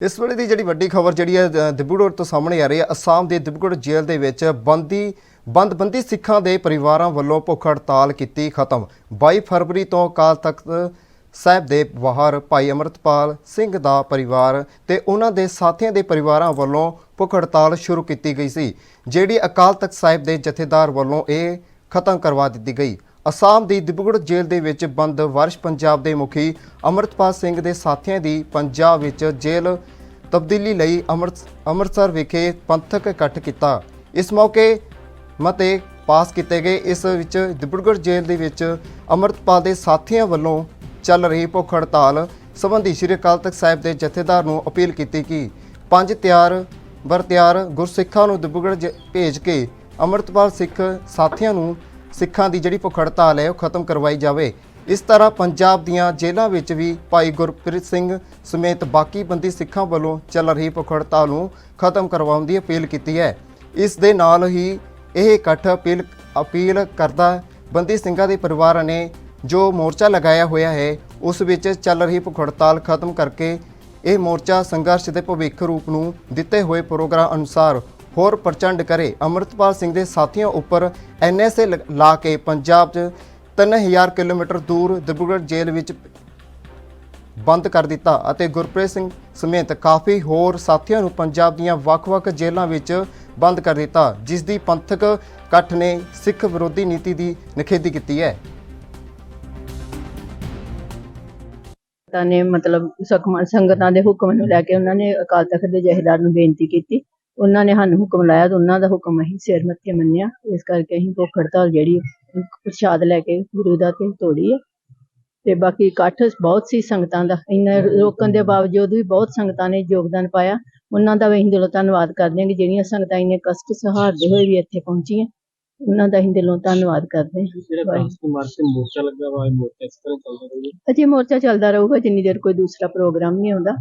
ਇਸ ਵੇਲੇ ਦੀ ਜਿਹੜੀ ਵੱਡੀ ਖਬਰ ਜਿਹੜੀ ਹੈ ਅ, ਤੋਂ ਸਾਹਮਣੇ ਆ ਰਹੀ ਹੈ। ਅਸਾਮ ਦੇ ਦਿਬਰੂਗੜ੍ਹ ਜੇਲ੍ਹ ਦੇ ਵਿੱਚ ਬੰਦੀ ਬੰਦਬੰਦੀ ਸਿੱਖਾਂ ਦੇ ਪਰਿਵਾਰਾਂ ਵੱਲੋਂ ਭੁੱਖ ਹੜਤਾਲ ਕੀਤੀ ਖਤਮ। 22 ਫਰਵਰੀ ਤੋਂ ਅਕਾਲ ਤਖਤ ਸਾਹਿਬ ਦੇ ਬਾਹਰ ਭਾਈ ਅਮਰਤਪਾਲ ਸਿੰਘ ਦਾ ਪਰਿਵਾਰ ਤੇ ਉਹਨਾਂ ਦੇ ਸਾਥੀਆਂ ਦੇ ਪਰਿਵਾਰਾਂ ਵੱਲੋਂ ਭੁੱਖ ਹੜਤਾਲ ਸ਼ੁਰੂ ਕੀਤੀ ਗਈ ਸੀ ਜਿਹੜੀ ਅਕਾਲ ਤਖਤ ਸਾਹਿਬ ਦੇ ਜਥੇਦਾਰ ਵੱਲੋਂ ਇਹ ਖਤਮ ਕਰਵਾ ਦਿੱਤੀ ਗਈ। ਅਸਾਮ ਦੀ ਦਿਬਰੂਗੜ੍ਹ ਜੇਲ੍ਹ ਦੇ ਵਿੱਚ ਬੰਦ ਵਾਰਿਸ਼ ਪੰਜਾਬ ਦੇ ਮੁਖੀ ਅਮਰਤਪਾਲ ਸਿੰਘ ਦੇ ਸਾਥੀਆਂ ਦੀ ਪੰਜਾਬ ਵਿੱਚ ਜੇਲ੍ਹ ਤਬਦੀਲੀ ਲਈ ਅੰਮ੍ਰਿਤ ਅੰਮ੍ਰਿਤਸਰ ਵਿਖੇ ਪੰਥਕ ਇਕੱਠ ਕੀਤਾ। ਇਸ ਮੌਕੇ ਮਤੇ ਪਾਸ ਕੀਤੇ ਗਏ। ਇਸ ਵਿੱਚ ਦਿਬਰੂਗੜ੍ਹ ਜੇਲ੍ਹ ਦੇ ਵਿੱਚ ਅਮਰਤਪਾਲ ਦੇ ਸਾਥੀਆਂ ਵੱਲੋਂ ਚੱਲ ਰਹੀ ਭੁੱਖ ਹੜਤਾਲ ਸੰਬੰਧੀ ਸ਼੍ਰੀ ਅਕਾਲ ਤਖਤ ਸਾਹਿਬ ਦੇ ਜਥੇਦਾਰ ਨੂੰ ਅਪੀਲ ਕੀਤੀ ਕਿ ਪੰਜ ਤਿਆਰ ਬਰ ਤਿਆਰ ਗੁਰਸਿੱਖਾਂ ਨੂੰ ਦਿਬਰੂਗੜ੍ਹ ਜ- ਭੇਜ ਕੇ ਅਮਰਤਪਾਲ ਸਿੱਖ ਸਾਥੀਆਂ ਨੂੰ ਸਿੱਖਾਂ ਦੀ ਜਿਹੜੀ ਭੁੱਖ ਹੜਤਾਲ ਹੈ, ਉਹ ਖਤਮ ਕਰਵਾਈ ਜਾਵੇ। ਇਸ ਤਰ੍ਹਾਂ ਪੰਜਾਬ ਦੀਆਂ ਜੇਲ੍ਹਾਂ ਵਿੱਚ ਵੀ ਭਾਈ ਗੁਰਪ੍ਰੀਤ ਸਿੰਘ ਸਮੇਤ ਬਾਕੀ ਬੰਦੀ ਸਿੱਖਾਂ ਵੱਲੋਂ ਚੱਲ ਰਹੀ ਭੁੱਖ ਹੜਤਾਲ ਨੂੰ ਖਤਮ ਕਰਵਾਉਣ ਦੀ ਅਪੀਲ ਕੀਤੀ ਹੈ। ਇਸ ਦੇ ਨਾਲ ਹੀ ਇਹ ਇਕੱਠ ਅਪੀਲ ਅਪੀਲ ਕਰਦਾ ਬੰਦੀ ਸਿੰਘਾਂ ਦੇ ਪਰਿਵਾਰਾਂ ਨੇ ਜੋ ਮੋਰਚਾ ਲਗਾਇਆ ਹੋਇਆ ਹੈ, ਉਸ ਵਿੱਚ ਚੱਲ ਰਹੀ ਭੁੱਖ ਹੜਤਾਲ ਖਤਮ ਕਰਕੇ ਇਹ ਮੋਰਚਾ ਸੰਘਰਸ਼ ਦੇ ਭਵਿੱਖ ਰੂਪ ਨੂੰ ਦਿੱਤੇ ਹੋਏ ਪ੍ਰੋਗਰਾਮ ਅਨੁਸਾਰ ਹੋਰ ਪ੍ਰਚੰਡ ਕਰੇ। ਅਮਰਤਪਾਲ ਸਿੰਘ ਦੇ ਸਾਥੀਆਂ ਉੱਪਰ ਐਨਐਸਏ ਲਾ ਕੇ ਪੰਜਾਬ 'ਚ 3000 ਕਿਲੋਮੀਟਰ ਦੂਰ ਦਿਬਰੂਗੜ੍ਹ ਜੇਲ੍ਹ ਵਿੱਚ ਬੰਦ ਕਰ ਦਿੱਤਾ ਅਤੇ ਗੁਰਪ੍ਰੀਤ ਸਿੰਘ ਸਮੇਤ ਕਾਫੀ ਹੋਰ ਸਾਥੀਆਂ ਨੂੰ ਪੰਜਾਬ ਦੀਆਂ ਵੱਖ-ਵੱਖ ਜੇਲ੍ਹਾਂ ਵਿੱਚ ਬੰਦ ਕਰ ਦਿੱਤਾ, ਜਿਸ ਦੀ ਪੰਥਕ ਇਕੱਠ ਨੇ ਸਿੱਖ ਵਿਰੋਧੀ ਨੀਤੀ ਦੀ ਨਿਖੇਧੀ ਕੀਤੀ ਹੈ। ਤਾਂ ਨੇ ਮਤਲਬ ਸੰਗਤਾਂ ਦੇ ਹੁਕਮ ਨੂੰ ਲੈ ਕੇ ਉਹਨਾਂ ਨੇ ਅਕਾਲ ਤਖਤ ਦੇ ਜਹੇਦਾਰ ਨੂੰ ਬੇਨਤੀ ਕੀਤੀ। ਉਹਨਾਂ ਨੇ ਸਾਨੂੰ ਹੁਕਮ ਲਾਇਆ ਤੇ ਉਹਨਾਂ ਦਾ ਹੁਕਮ ਅਸੀਂ ਸਿਰ ਮੱਥੇ ਮੰਨਿਆ। ਇਸ ਕਰਕੇ ਅਸੀਂ ਭੁੱਖ ਹੜਤਾਲ ਜਿਹੜੀ ਪ੍ਰਸ਼ਾਦ ਲੈ ਕੇ ਗੁਰੂ ਦਾ ਤੇ ਤੋੜੀ ਹੈ। ਤੇ ਬਾਕੀ ਇਕੱਠ ਬਹੁਤ ਸੀ ਸੰਗਤਾਂ ਦਾ। ਇੰਨਾ ਰੋਕਣ ਦੇ ਬਾਵਜੂਦ ਵੀ ਬਹੁਤ ਸੰਗਤਾਂ ਨੇ ਯੋਗਦਾਨ ਪਾਇਆ। ਉਹਨਾਂ ਦਾ ਵੀ ਅਸੀਂ ਦਿਲੋਂ ਧੰਨਵਾਦ ਕਰਦੇ ਹਾਂ ਕਿ ਜਿਹੜੀਆਂ ਸੰਗਤਾਂ ਇੰਨੇ ਕਸ਼ਟ ਸਹਾਰਦੇ ਹੋਏ ਵੀ ਇੱਥੇ ਪਹੁੰਚੀਆਂ ਉਹਨਾਂ ਦਾ ਅਸੀਂ ਦਿਲੋਂ ਧੰਨਵਾਦ ਕਰਦੇ ਹਾਂ। ਮੋਰਚਾ ਲੱਗਾ ਵਾ ਇਹ ਮੋਰਚਾ ਇਸ ਤਰ੍ਹਾਂ ਚੱਲਦਾ ਰਹੂਗਾ? ਅਜੇ ਮੋਰਚਾ ਚੱਲਦਾ ਰਹੂਗਾ ਜਿੰਨੀ ਦੇਰ ਕੋਈ ਦੂਸਰਾ ਪ੍ਰੋਗਰਾਮ ਨਹੀਂ ਆਉਂਦਾ।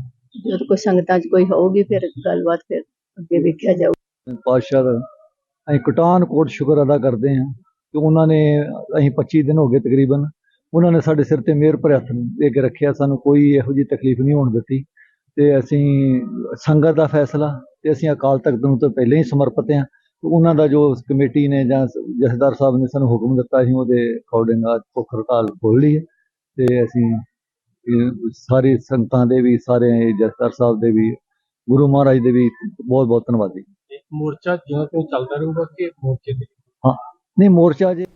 ਜਦ ਕੋਈ ਸੰਗਤਾਂ 'ਚ ਕੋਈ ਹੋਊਗੀ ਫਿਰ ਗੱਲਬਾਤ ਫਿਰ ਅੱਗੇ ਵੇਖਿਆ ਜਾਊ। ਪਾਤਸ਼ਾਹ ਦਾ ਅਸੀਂ ਕਟਾਨ ਕੋਟ ਸ਼ੁਕਰ ਅਦਾ ਕਰਦੇ ਹਾਂ ਕਿ ਉਹਨਾਂ ਨੇ ਅਸੀਂ 25 ਦਿਨ ਹੋ ਗਏ ਤਕਰੀਬਨ, ਉਹਨਾਂ ਨੇ ਸਾਡੇ ਸਿਰ ਤੇ ਮਿਹਰ ਭਰੇ ਹੱਥ ਦੇ ਕੇ ਰੱਖਿਆ, ਸਾਨੂੰ ਕੋਈ ਇਹੋ ਜਿਹੀ ਤਕਲੀਫ ਨਹੀਂ ਹੋਣ ਦਿੱਤੀ। ਤੇ ਅਸੀਂ ਸੰਗਤ ਦਾ ਫੈਸਲਾ ਤੇ ਅਸੀਂ ਅਕਾਲ ਤਖਤ ਨੂੰ ਤਾਂ ਪਹਿਲਾਂ ਹੀ ਸਮਰਪਿਤ ਹਾਂ ਉਹਨਾਂ ਦਾ ਜੋ ਕਮੇਟੀ ਨੇ ਜਾਂ ਜਥੇਦਾਰ ਸਾਹਿਬ ਨੇ ਸਾਨੂੰ ਹੁਕਮ ਦਿੱਤਾ, ਅਸੀਂ ਉਹਦੇ ਅਕੋਰਡਿੰਗ ਅੱਜ ਭੁੱਖ ਹੜਤਾਲ ਖੋਲ ਲਈ ਤੇ ਅਸੀਂ, ਇਹ ਸਾਰੀ ਸੰਗਤਾਂ ਦੇ ਵੀ, ਸਾਰੇ ਜਥੇਦਾਰ ਸਾਹਿਬ ਦੇ ਵੀ ਗੁਰੂ ਮਹਾਰਾਜ ਦੇ ਵੀ ਬਹੁਤ ਬਹੁਤ ਧੰਨਵਾਦੀ। ਮੋਰਚਾ ਜਿਉਂ ਤਿਉਂ ਚੱਲਦਾ ਰਹੂਗਾ ਕਿ ਮੋਰਚੇ ਤੇ? ਨਹੀਂ ਮੋਰਚਾ ਜੇ